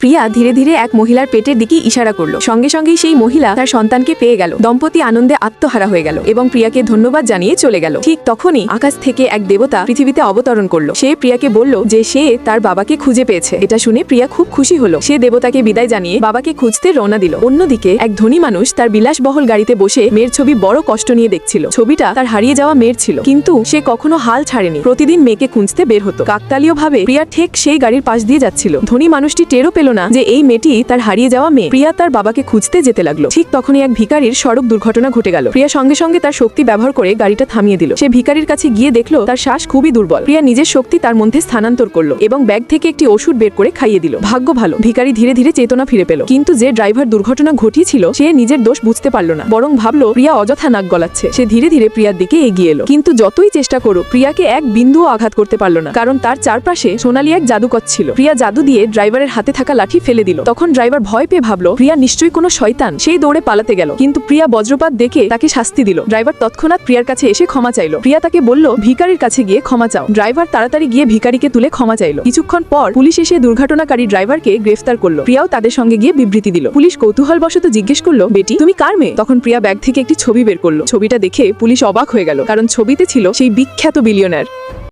প্রিয়া ধীরে ধীরে এক মহিলার পেটের দিকে ইশারা করল। সঙ্গে সঙ্গেই সেই মহিলা তার সন্তানকে পেয়ে গেল। দম্পতি আনন্দে আত্মহারা হয়ে গেল এবং প্রিয়াকে ধন্যবাদ জানিয়ে চলে গেল। ঠিক তখনই আকাশ থেকে এক দেবতা পৃথিবীতে অবতরণ করল। সে প্রিয়াকে বলল যে সে তার বাবাকে খুঁজে পেয়েছে। এটা শুনে প্রিয়া খুব খুশি হলো। সে দেবতাকে বিদায় জানিয়ে বাবাকে খুঁজতে রওনা দিল। অন্যদিকে এক ধনী মানুষ তার বিলাসবহল গাড়িতে বসে মেয়ের ছবি বড় কষ্ট নিয়ে দেখছিল। ছবিটা তার হারিয়ে যাওয়া মেয়ের ছিল। কিন্তু সে কখনো হাল ছাড়েনি। প্রতিদিন মেয়েকে খুঁজতে বের হতো। কাকতালীয় ভাবে প্রিয়া ঠিক সেই গাড়ির পাশ দিয়ে যাচ্ছিল। ধনী মানুষটি টেরও পেল না যে এই মেয়েটি তার হারিয়ে যাওয়া মেয়ে। প্রিয়া তার বাবাকে খুঁজতে যেতে লাগল। ঠিক তখনই এক ভিকারির সড়ক দুর্ঘটনা ঘটে গেল। প্রিয়া সঙ্গে সঙ্গে তার শক্তি ব্যবহার করে গাড়িটা থামিয়ে দিল। সে ভিকারির কাছে গিয়ে দেখল তার শ্বাস খুবই দুর্বল। প্রিয়া নিজের শক্তি তার মধ্যে স্থানান্তর করল এবং ব্যাগ থেকে একটি ওষুধ বের করে খাইয়ে দিল। ভাগ্য ভালো ভিকারি ধীরে ধীরে চেতনা ফিরে পেল। কিন্তু যে ড্রাইভার দুর্ঘটনা ঘটিয়েছিল, সে নিজের দোষ বুঝতে পারল না। বরং ভাবলো, প্রিয়া অযথা নাক গলাচ্ছে। সে ধীরে ধীরে প্রিয়ার দিকে এগিয়ে এলো। কিন্তু যতই চেষ্টা করো প্রিয়াকে এক বিন্দুও আঘাত করতে পারল না। কারণ তার চারপাশে সোনালি এক জাদুকর ছিল। প্রিয়া জাদু দিয়ে ড্রাইভারের হাতে থাকা লাঠি ফেলে দিল। তখন ড্রাইভার ভয় পেয়ে ভাবলো, প্রিয়া নিশ্চয়ই কোনো শয়তান। সেই দৌড়ে পালাতে গেল। কিন্তু প্রিয়া বজ্রপাত দেখে তাকে শাস্তি দিল। ড্রাইভার তৎক্ষণাৎ প্রিয়ার কাছে এসে ক্ষমা চাইলো। প্রিয়া তাকে বলল, ভিকারির কাছে গিয়ে ক্ষমা চাও। ড্রাইভার তাড়াতাড়ি গিয়ে ভিকারিকে তুলে ক্ষমা চাইলো। কিছুক্ষণ পর পুলিশ এসে দুর্ঘটনাকারী ড্রাইভারকে গ্রেফতার করল। প্রিয়াও তাদের সঙ্গে গিয়ে বিবৃতি দিল। পুলিশ কৌতূহলবশত জিজ্ঞেস করল, বেটি, তুমি কার মেয়ে? তখন প্রিয়া ব্যাগ থেকে একটি ছবি বের করল। ছবিটা দেখে পুলিশ অবাক হয়ে গেল, কারণ ছবিতে ছিল সেই বিখ্যাত বিলিয়নার।